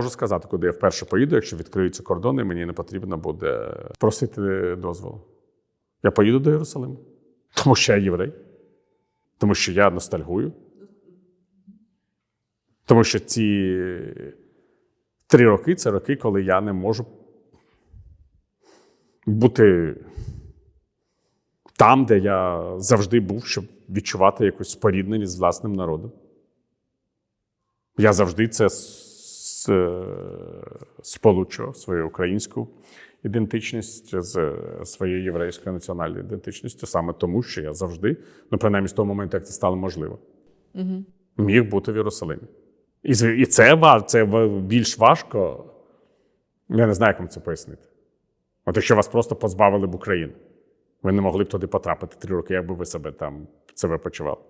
Можу сказати, куди я вперше поїду, якщо відкриються кордони, мені не потрібно буде просити дозволу. Я поїду до Єрусалиму, тому що я єврей, тому що я ностальгую. Тому що ці три роки це роки, коли я не можу бути там, де я завжди був, щоб відчувати якусь спорідненість з власним народом. Я завжди це сполучував свою українську ідентичність з е, своєю єврейською національною ідентичністю, саме тому, що я завжди, ну принаймні з того моменту, як це стало можливо, міг бути в Єрусалимі. І, і це, це більш важко. Я не знаю, як вам це пояснити. От якщо вас просто позбавили б України, ви не могли б туди потрапити три роки, як би ви себе там себе почували.